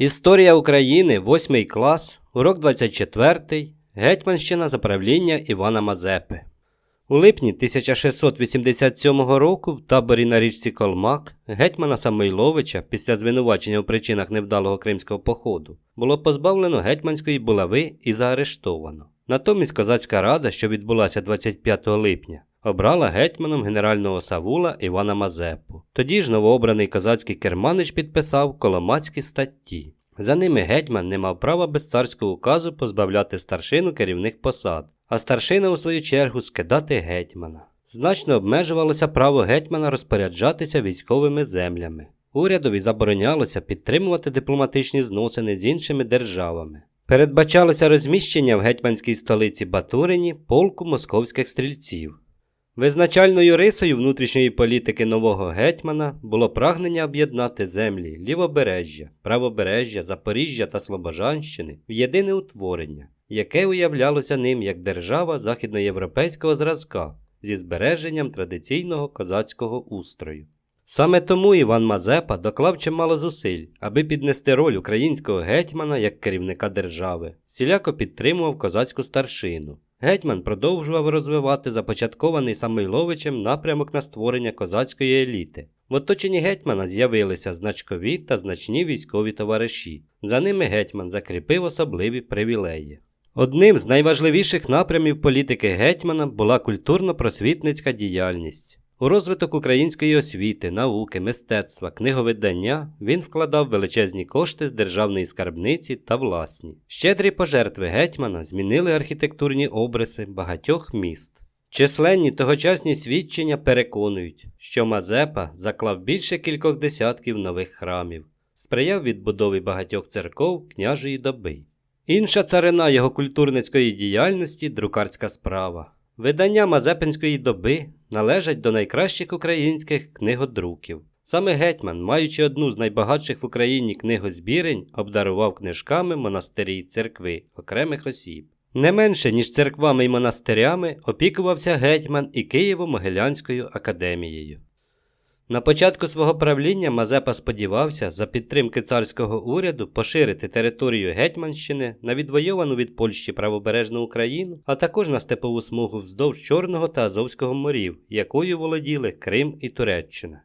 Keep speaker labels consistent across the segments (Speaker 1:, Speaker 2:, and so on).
Speaker 1: Історія України, 8 клас, урок 24, Гетьманщина за правління Івана Мазепи. У липні 1687 року в таборі на річці Колмак гетьмана Самойловича після звинувачення у причинах невдалого кримського походу було позбавлено гетьманської булави і заарештовано. Натомість козацька рада, що відбулася 25 липня, обрала гетьманом генерального Савула Івана Мазепу. Тоді ж новообраний козацький керманич підписав коломацькі статті. За ними гетьман не мав права без царського указу позбавляти старшину керівних посад, а старшина, у свою чергу, скидати гетьмана. Значно обмежувалося право гетьмана розпоряджатися військовими землями. Урядові заборонялося підтримувати дипломатичні зносини з іншими державами. Передбачалося розміщення в гетьманській столиці Батурині полку московських стрільців. Визначальною рисою внутрішньої політики нового гетьмана було прагнення об'єднати землі лівобережжя, правобережжя, Запоріжжя та Слобожанщини в єдине утворення, яке уявлялося ним як держава західноєвропейського зразка зі збереженням традиційного козацького устрою. Саме тому Іван Мазепа доклав чимало зусиль, аби піднести роль українського гетьмана як керівника держави, всіляко підтримував козацьку старшину. Гетьман продовжував розвивати започаткований Самойловичем напрямок на створення козацької еліти. В оточенні гетьмана з'явилися значкові та значні військові товариші. За ними гетьман закріпив особливі привілеї. Одним з найважливіших напрямів політики гетьмана була культурно-просвітницька діяльність. У розвиток української освіти, науки, мистецтва, книговидання він вкладав величезні кошти з державної скарбниці та власні. Щедрі пожертви гетьмана змінили архітектурні обриси багатьох міст. Численні тогочасні свідчення переконують, що Мазепа заклав більше кількох десятків нових храмів, сприяв відбудові багатьох церков княжої доби. Інша царина його культурницької діяльності друкарська справа. Видання Мазепинської доби належать до найкращих українських книгодруків. Саме гетьман, маючи одну з найбагатших в Україні книгозбірень, обдарував книжками монастирі й церкви окремих осіб. Не менше, ніж церквами й монастирями, опікувався гетьман і Києво-Могилянською академією. На початку свого правління Мазепа сподівався за підтримки царського уряду поширити територію Гетьманщини на відвойовану від Польщі правобережну Україну, а також на степову смугу вздовж Чорного та Азовського морів, якою володіли Крим і Туреччина.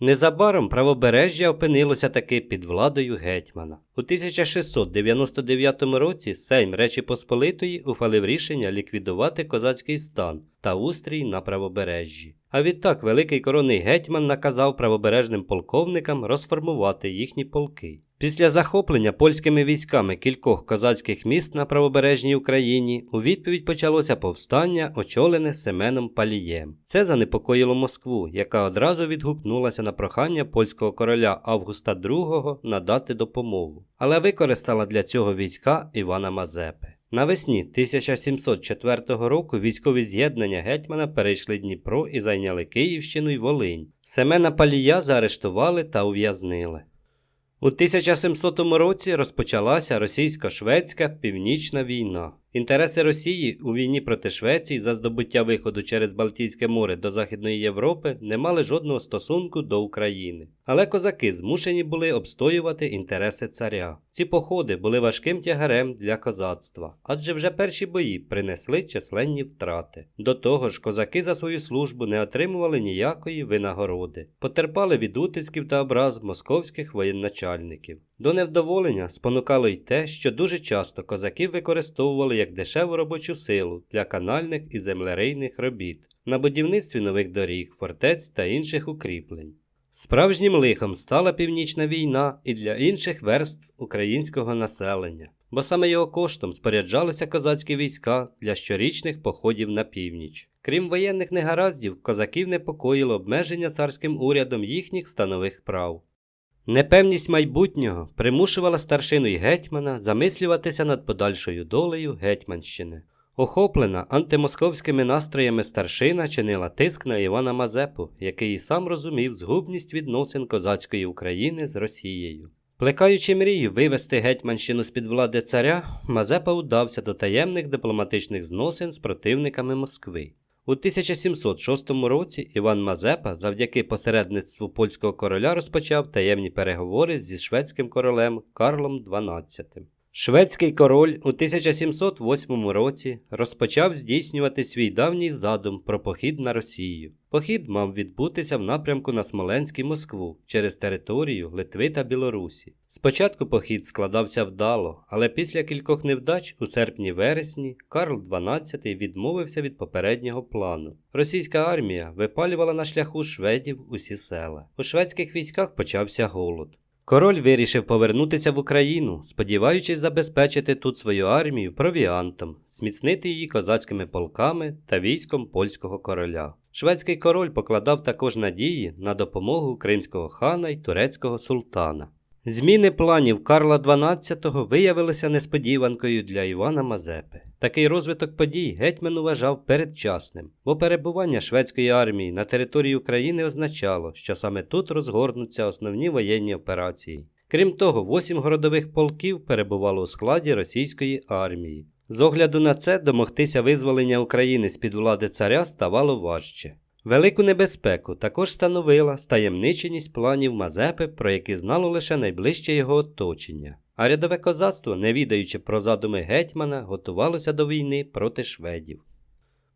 Speaker 1: Незабаром правобережжя опинилося таки під владою гетьмана. У 1699 році Сейм Речі Посполитої ухвалив рішення ліквідувати козацький стан та устрій на правобережжі. А відтак великий коронний гетьман наказав правобережним полковникам розформувати їхні полки. Після захоплення польськими військами кількох козацьких міст на правобережній Україні у відповідь почалося повстання, очолене Семеном Палієм. Це занепокоїло Москву, яка одразу відгукнулася на прохання польського короля Августа II надати допомогу, але використала для цього війська Івана Мазепи. Навесні 1704 року військові з'єднання гетьмана перейшли Дніпро і зайняли Київщину й Волинь. Семена Палія заарештували та ув'язнили. У 1700 році розпочалася російсько-шведська північна війна. Інтереси Росії у війні проти Швеції за здобуття виходу через Балтійське море до Західної Європи не мали жодного стосунку до України. Але козаки змушені були обстоювати інтереси царя. Ці походи були важким тягарем для козацтва, адже вже перші бої принесли численні втрати. До того ж, козаки за свою службу не отримували ніякої винагороди, потерпали від утисків та образ московських воєначальників. До невдоволення спонукало й те, що дуже часто козаків використовували як дешеву робочу силу для канальних і землерейних робіт, на будівництві нових доріг, фортець та інших укріплень. Справжнім лихом стала північна війна і для інших верств українського населення, бо саме його коштом споряджалися козацькі війська для щорічних походів на північ. Крім воєнних негараздів, козаків непокоїло обмеження царським урядом їхніх станових прав. Непевність майбутнього примушувала старшину й гетьмана замислюватися над подальшою долею Гетьманщини. Охоплена антимосковськими настроями старшина чинила тиск на Івана Мазепу, який і сам розумів згубність відносин козацької України з Росією. Плекаючи мрію вивести Гетьманщину з-під влади царя, Мазепа удався до таємних дипломатичних зносин з противниками Москви. У 1706 році Іван Мазепа завдяки посередництву польського короля розпочав таємні переговори зі шведським королем Карлом XII. Шведський король у 1708 році розпочав здійснювати свій давній задум про похід на Росію. Похід мав відбутися в напрямку на Смоленськ і Москву через територію Литви та Білорусі. Спочатку похід складався вдало, але після кількох невдач у серпні-вересні Карл XII відмовився від попереднього плану. Російська армія випалювала на шляху шведів усі села. У шведських військах почався голод. Король вирішив повернутися в Україну, сподіваючись забезпечити тут свою армію провіантом, зміцнити її козацькими полками та військом польського короля. Шведський король покладав також надії на допомогу кримського хана й турецького султана. Зміни планів Карла XII виявилися несподіванкою для Івана Мазепи. Такий розвиток подій гетьман вважав передчасним, бо перебування шведської армії на території України означало, що саме тут розгорнуться основні воєнні операції. Крім того, восім городових полків перебувало у складі російської армії. З огляду на це домогтися визволення України з під влади царя ставало важче. Велику небезпеку також становила стаємниченість планів Мазепи, про які знало лише найближче його оточення. А рядове козацтво, не відаючи про задуми гетьмана, готувалося до війни проти шведів.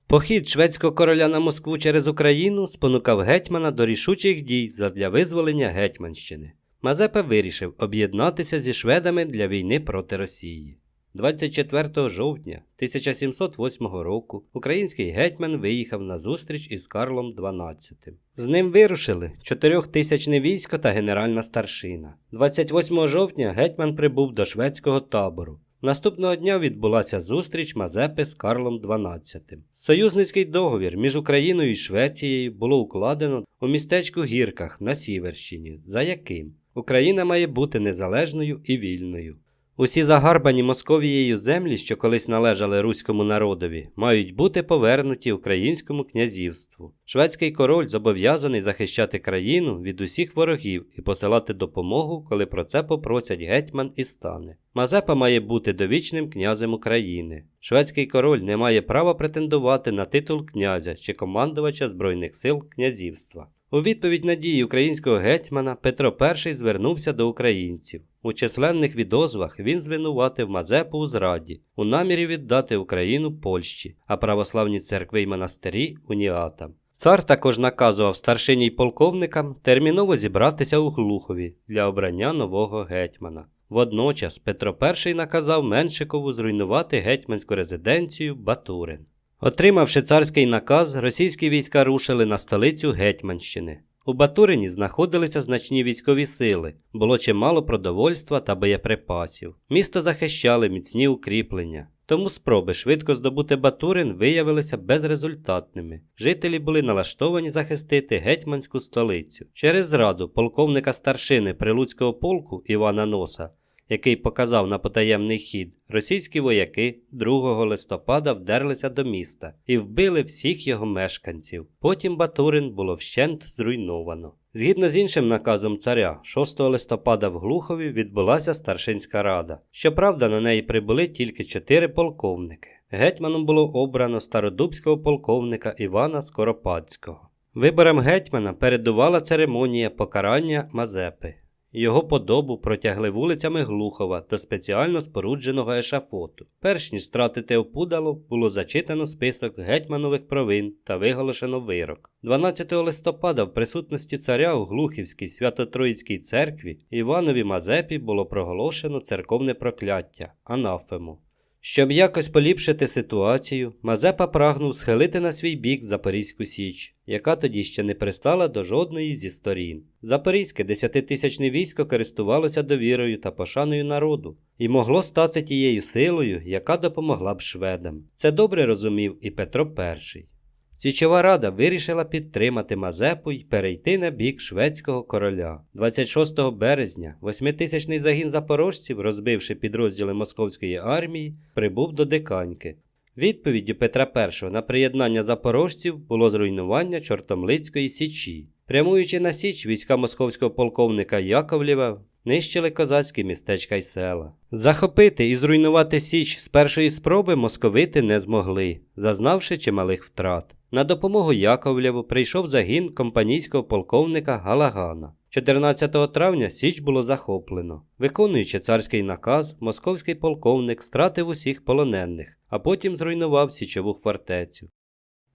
Speaker 1: Похід шведського короля на Москву через Україну спонукав гетьмана до рішучих дій задля визволення Гетьманщини. Мазепа вирішив об'єднатися зі шведами для війни проти Росії. 24 жовтня 1708 року український гетьман виїхав на зустріч із Карлом XII. З ним вирушили чотирьохтисячне військо та генеральна старшина. 28 жовтня гетьман прибув до шведського табору. Наступного дня відбулася зустріч Мазепи з Карлом XII. Союзницький договір між Україною і Швецією було укладено у містечку Гірках на Сіверщині, за яким Україна має бути незалежною і вільною. Усі загарбані Московією землі, що колись належали руському народові, мають бути повернуті українському князівству. Шведський король зобов'язаний захищати країну від усіх ворогів і посилати допомогу, коли про це попросять гетьман і стане. Мазепа має бути довічним князем України. Шведський король не має права претендувати на титул князя чи командувача збройних сил князівства. У відповідь на дії українського гетьмана Петро І звернувся до українців. У численних відозвах він звинуватив Мазепу у зраді, у намірі віддати Україну Польщі, а православні церкви й монастирі уніатам. Цар також наказував старшині й полковникам терміново зібратися у Глухові для обрання нового гетьмана. Водночас Петро І наказав Меншикову зруйнувати гетьманську резиденцію Батурин. Отримавши царський наказ, російські війська рушили на столицю Гетьманщини. У Батурині знаходилися значні військові сили, було чимало продовольства та боєприпасів. Місто захищали міцні укріплення. Тому спроби швидко здобути Батурин виявилися безрезультатними. Жителі були налаштовані захистити гетьманську столицю. Через зраду полковника старшини Прилуцького полку Івана Носа який показав на потаємний хід, російські вояки 2 листопада вдерлися до міста і вбили всіх його мешканців. Потім Батурин було вщент зруйновано. Згідно з іншим наказом царя, 6 листопада в Глухові відбулася старшинська рада. Щоправда, на неї прибули тільки чотири полковники. Гетьманом було обрано стародубського полковника Івана Скоропадського. Виборам гетьмана передувала церемонія покарання Мазепи. Його подобу протягли вулицями Глухова до спеціально спорудженого ешафоту. Перш ніж стратити опудало, було зачитано список гетьманових провин та виголошено вирок. 12 листопада в присутності царя у Глухівській Свято-Троїцькій церкві Іванові Мазепі було проголошено церковне прокляття анафему. Щоб якось поліпшити ситуацію, Мазепа прагнув схилити на свій бік Запорізьку Січ, яка тоді ще не пристала до жодної зі сторін. Запорізьке десятитисячне військо користувалося довірою та пошаною народу і могло стати тією силою, яка допомогла б шведам. Це добре розумів і Петро І. Січова рада вирішила підтримати Мазепу й перейти на бік шведського короля. 26 березня восьмитисячний загін запорожців, розбивши підрозділи московської армії, прибув до Диканьки. Відповіддю Петра І на приєднання запорожців було зруйнування Чортомлицької січі. Прямуючи на січ, війська московського полковника Яковлєва нищили козацькі містечка й села. Захопити і зруйнувати Січ з першої спроби московити не змогли, зазнавши чималих втрат. На допомогу Яковлєву прийшов загін компанійського полковника Галагана. 14 травня Січ було захоплено. Виконуючи царський наказ, московський полковник стратив усіх полонених, а потім зруйнував січову фортецю.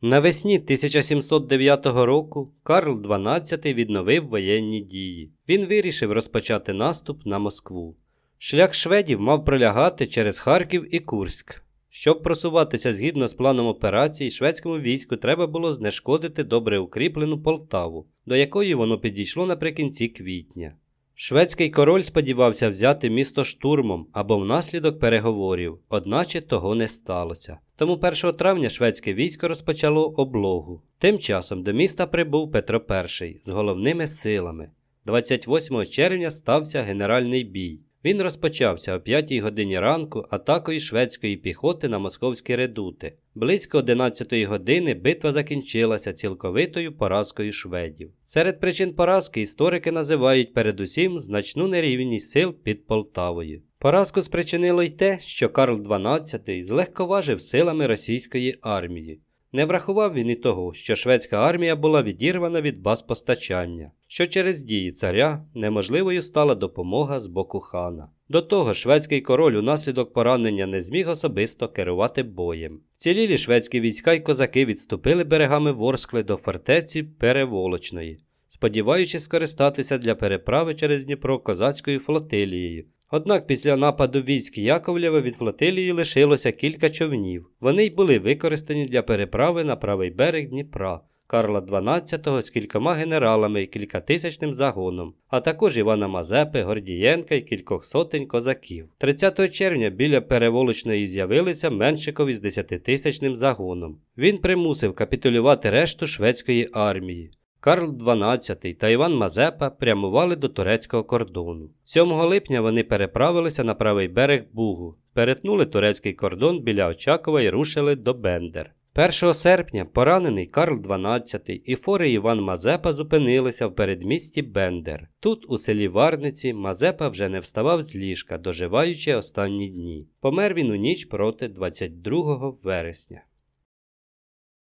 Speaker 1: Навесні 1709 року Карл XII відновив воєнні дії. Він вирішив розпочати наступ на Москву. Шлях шведів мав пролягати через Харків і Курськ. Щоб просуватися згідно з планом операції, шведському війську треба було знешкодити добре укріплену Полтаву, до якої воно підійшло наприкінці квітня. Шведський король сподівався взяти місто штурмом або внаслідок переговорів, одначе того не сталося. Тому 1 травня шведське військо розпочало облогу. Тим часом до міста прибув Петро І з головними силами. 28 червня стався генеральний бій. Він розпочався о 5 годині ранку атакою шведської піхоти на московські редути. Близько 11 години битва закінчилася цілковитою поразкою шведів. Серед причин поразки історики називають передусім значну нерівність сил під Полтавою. Поразку спричинило й те, що Карл XII злегковажив силами російської армії. Не врахував він і того, що шведська армія була відірвана від баз постачання, що через дії царя неможливою стала допомога з боку хана. До того шведський король унаслідок поранення не зміг особисто керувати боєм. Вцілілі шведські війська й козаки відступили берегами Ворскли до фортеці Переволочної, сподіваючись скористатися для переправи через Дніпро козацькою флотилією, Однак після нападу військ Яковлєва від флотилії лишилося кілька човнів. Вони й були використані для переправи на правий берег Дніпра. Карла XII з кількома генералами і кількатисячним загоном, а також Івана Мазепи, Гордієнка і кількох сотень козаків. 30 червня біля переволочної з'явилися Меншиков із десятитисячним загоном. Він примусив капітулювати решту шведської армії. Карл XII та Іван Мазепа прямували до турецького кордону. 7 липня вони переправилися на правий берег Бугу, перетнули турецький кордон біля Очакова і рушили до Бендер. 1 серпня поранений Карл XII і фори Іван Мазепа зупинилися в передмісті Бендер. Тут, у селі Варниці, Мазепа вже не вставав з ліжка, доживаючи останні дні. Помер він у ніч проти 22 вересня.